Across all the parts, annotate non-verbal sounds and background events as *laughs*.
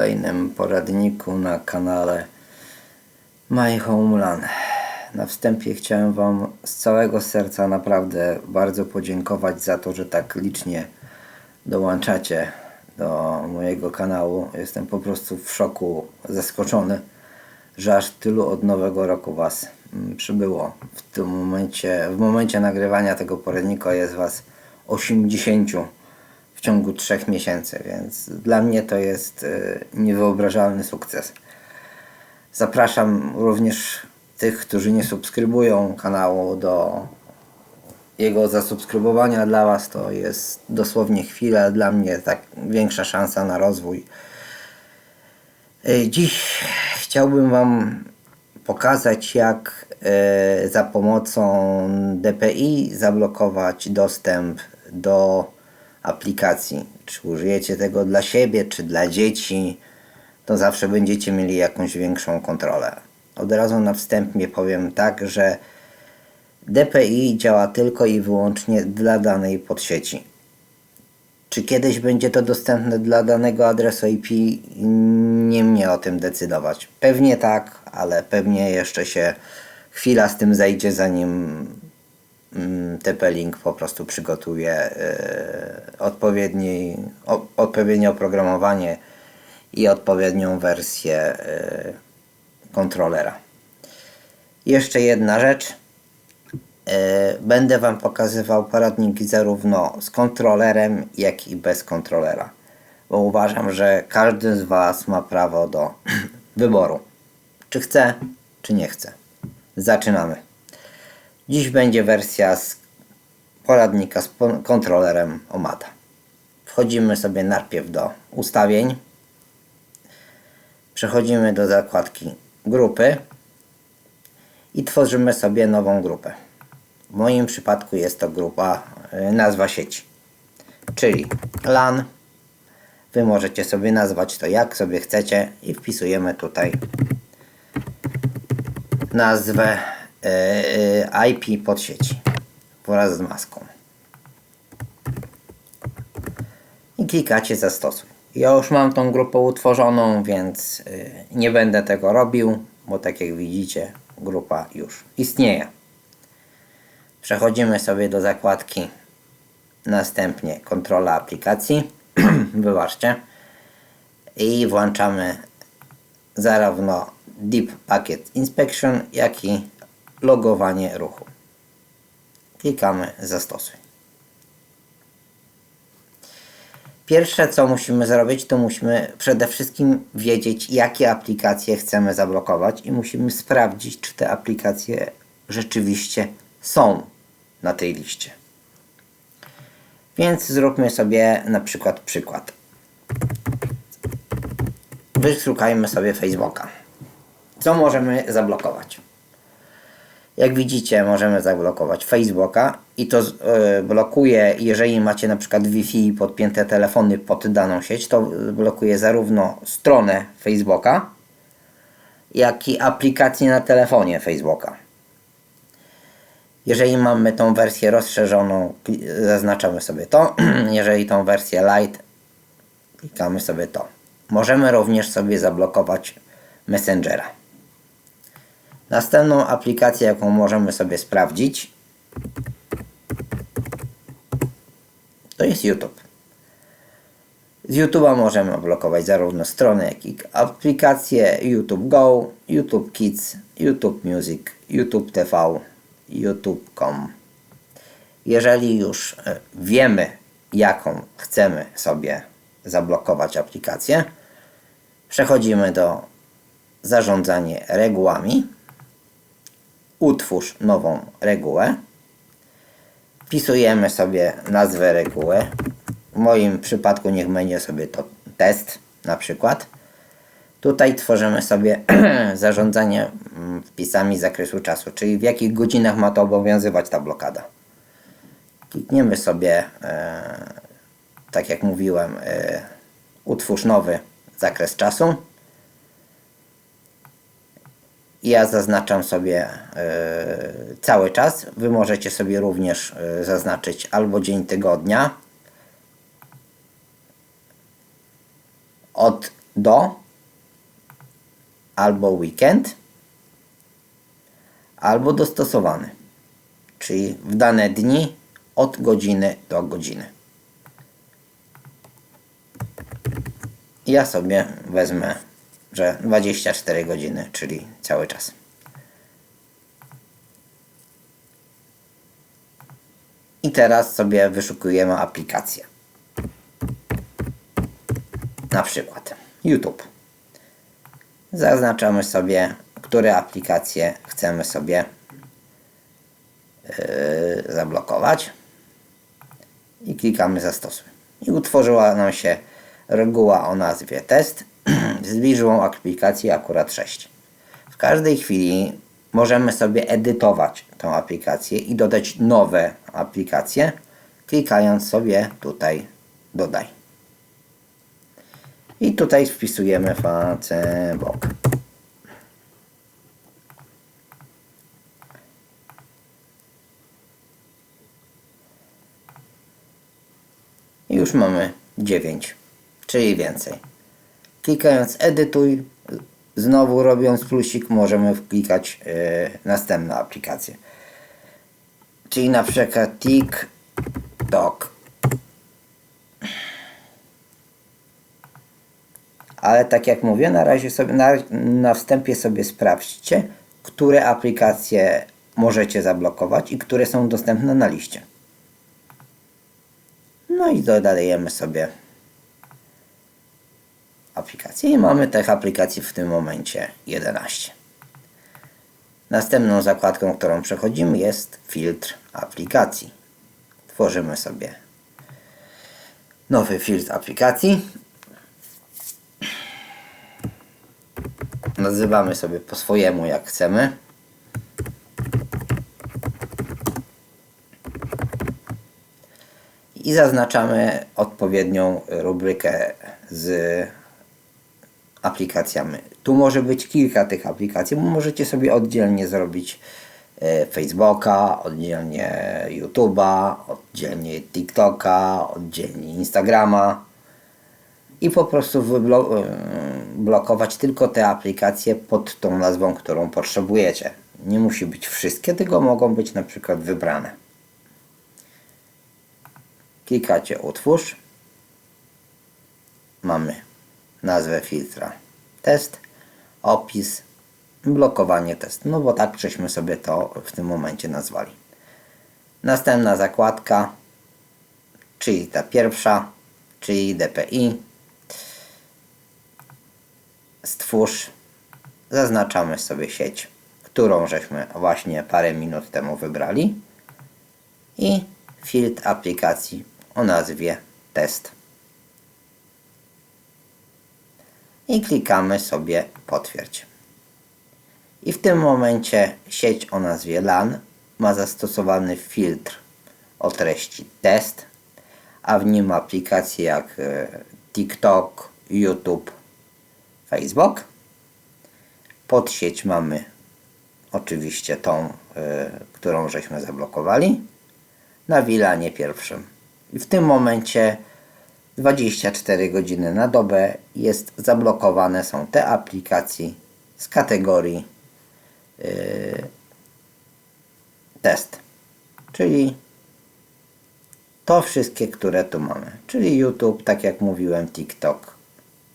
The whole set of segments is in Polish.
kolejnym poradniku na kanale My Homeland. Na wstępie chciałem Wam z całego serca naprawdę bardzo podziękować za to, że tak licznie dołączacie do mojego kanału. Jestem po prostu w szoku, zaskoczony, że aż tylu od nowego roku Was mm, przybyło. W tym momencie, w momencie nagrywania tego poradnika jest Was 80 w ciągu trzech miesięcy, więc dla mnie to jest y, niewyobrażalny sukces. Zapraszam również tych, którzy nie subskrybują kanału do jego zasubskrybowania. Dla Was to jest dosłownie chwila, dla mnie tak większa szansa na rozwój. Y, Dziś chciałbym Wam pokazać, jak y, za pomocą DPI zablokować dostęp do aplikacji. Czy użyjecie tego dla siebie, czy dla dzieci, to zawsze będziecie mieli jakąś większą kontrolę. Od razu na wstępie powiem tak, że DPI działa tylko i wyłącznie dla danej podsieci. Czy kiedyś będzie to dostępne dla danego adresu IP? Nie mnie o tym decydować. Pewnie tak, ale pewnie jeszcze się chwila z tym zajdzie, zanim TP-Link po prostu przygotuje e, odpowiedni, o, odpowiednie oprogramowanie i odpowiednią wersję e, kontrolera. Jeszcze jedna rzecz. E, Będę Wam pokazywał poradniki zarówno z kontrolerem, jak i bez kontrolera. Bo uważam, że każdy z Was ma prawo do *clears throat* wyboru. Czy chce, czy nie chce. Zaczynamy. Dziś będzie wersja z poradnika z kontrolerem Omada. Wchodzimy sobie najpierw do ustawień. Przechodzimy do zakładki grupy i tworzymy sobie nową grupę. W moim przypadku jest to grupa, y, nazwa sieci, czyli LAN. Wy możecie sobie nazwać to jak sobie chcecie i wpisujemy tutaj nazwę y, y, IP podsieci wraz z maską. I klikacie zastosuj. Ja już mam tą grupę utworzoną, więc y, nie będę tego robił, bo tak jak widzicie, grupa już istnieje. Przechodzimy sobie do zakładki następnie kontrola aplikacji. *clears throat* Wybaczcie. I włączamy zarówno Deep Packet Inspection, jak i logowanie ruchu. Klikamy zastosuj. Pierwsze co musimy zrobić, to musimy przede wszystkim wiedzieć, jakie aplikacje chcemy zablokować i musimy sprawdzić, czy te aplikacje rzeczywiście są na tej liście. Więc zróbmy sobie na przykład przykład. Wyszukajmy sobie Facebooka. Co możemy zablokować? Jak widzicie, możemy zablokować Facebooka i to e, blokuje, jeżeli macie na przykład Wi-Fi podpięte telefony pod daną sieć, to blokuje zarówno stronę Facebooka, jak i aplikację na telefonie Facebooka. Jeżeli mamy tą wersję rozszerzoną, zaznaczamy sobie to. *clears throat* Jeżeli tą wersję light, klikamy sobie to. Możemy również sobie zablokować Messengera. Następną aplikację, jaką możemy sobie sprawdzić, to jest YouTube. Z YouTube'a możemy blokować zarówno strony, jak i aplikacje YouTube Go, YouTube Kids, YouTube Music, YouTube TV, YouTube.com. Jeżeli już e, wiemy, jaką chcemy sobie zablokować aplikację, przechodzimy do zarządzanie regułami. Utwórz nową regułę. Wpisujemy sobie nazwę reguły. W moim przypadku niech będzie sobie to test na przykład. Tutaj tworzymy sobie *clears throat* zarządzanie mm, wpisami zakresu czasu, czyli w jakich godzinach ma to obowiązywać ta blokada. Klikniemy sobie, e, tak jak mówiłem, e, utwórz nowy zakres czasu. Ja zaznaczam sobie e, cały czas. Wy możecie sobie również e, zaznaczyć albo dzień tygodnia od do albo weekend albo dostosowany, czyli w dane dni od godziny do godziny. Ja sobie wezmę, że 24 godziny, czyli cały czas. I teraz sobie wyszukujemy aplikację. Na przykład YouTube. Zaznaczamy sobie, które aplikacje chcemy sobie yy, zablokować i klikamy zastosuj. I utworzyła nam się reguła o nazwie test z liczbą aplikacji akurat 6. W każdej chwili możemy sobie edytować tą aplikację i dodać nowe aplikacje, klikając sobie tutaj dodaj. I tutaj wpisujemy Facebook. I już mamy 9, czyli więcej. Klikając edytuj, znowu robiąc plusik, możemy wklikać yy, następną aplikację. Czyli na przykład TikTok. Ale tak jak mówię, na razie sobie na, na wstępie sobie sprawdźcie, które aplikacje możecie zablokować i które są dostępne na liście. No i dodajemy sobie aplikacje i mamy tych aplikacji w tym momencie 11. Następną zakładką, którą przechodzimy jest filtr aplikacji. Tworzymy sobie nowy filtr aplikacji. Nazywamy sobie po swojemu jak chcemy. I zaznaczamy odpowiednią rubrykę z aplikacjami. Tu może być kilka tych aplikacji, bo możecie sobie oddzielnie zrobić e, Facebooka, oddzielnie YouTube'a, oddzielnie TikToka, oddzielnie Instagrama i po prostu blokować tylko te aplikacje pod tą nazwą, którą potrzebujecie. Nie musi być wszystkie, tylko mogą być na przykład wybrane. Klikacie utwórz. Mamy nazwę filtra test, opis, blokowanie test. No bo tak żeśmy sobie to w tym momencie nazwali. Następna zakładka, czyli ta pierwsza, czyli DPI. Stwórz. Zaznaczamy sobie sieć, którą żeśmy właśnie parę minut temu wybrali. I filtr aplikacji o nazwie test. I klikamy sobie potwierdź. I w tym momencie sieć o nazwie LAN ma zastosowany filtr o treści test, a w nim aplikacje jak e, TikTok, YouTube, Facebook. Pod sieć mamy oczywiście tą, y, którą żeśmy zablokowali na WLANie pierwszym. I w tym momencie 24 godziny na dobę jest zablokowane są te aplikacje z kategorii yy, test. Czyli to wszystkie, które tu mamy. Czyli YouTube, tak jak mówiłem, TikTok,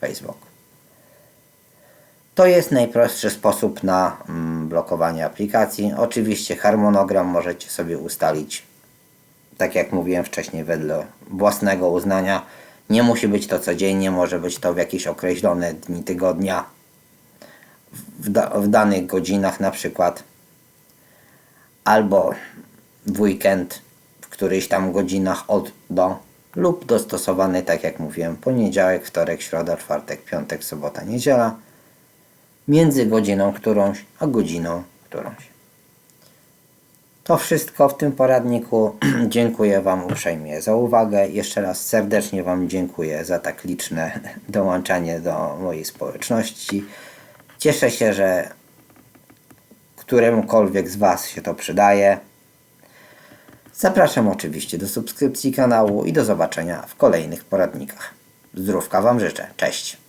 Facebook. To jest najprostszy sposób na mm, blokowanie aplikacji. Oczywiście harmonogram możecie sobie ustalić, tak jak mówiłem wcześniej, wedle własnego uznania. Nie musi być to codziennie, może być to w jakieś określone dni tygodnia, w, da w danych godzinach na przykład, albo w weekend, w którychś tam godzinach od do, lub dostosowany, tak jak mówiłem, poniedziałek, wtorek, środa, czwartek, piątek, sobota, niedziela, między godziną którąś a godziną którąś. To wszystko w tym poradniku. *clears throat* dziękuję Wam uprzejmie za uwagę. Jeszcze raz serdecznie Wam dziękuję za tak liczne *laughs* dołączanie do mojej społeczności. Cieszę się, że któremukolwiek z Was się to przydaje. Zapraszam oczywiście do subskrypcji kanału i do zobaczenia w kolejnych poradnikach. Zdrówka Wam życzę. Cześć!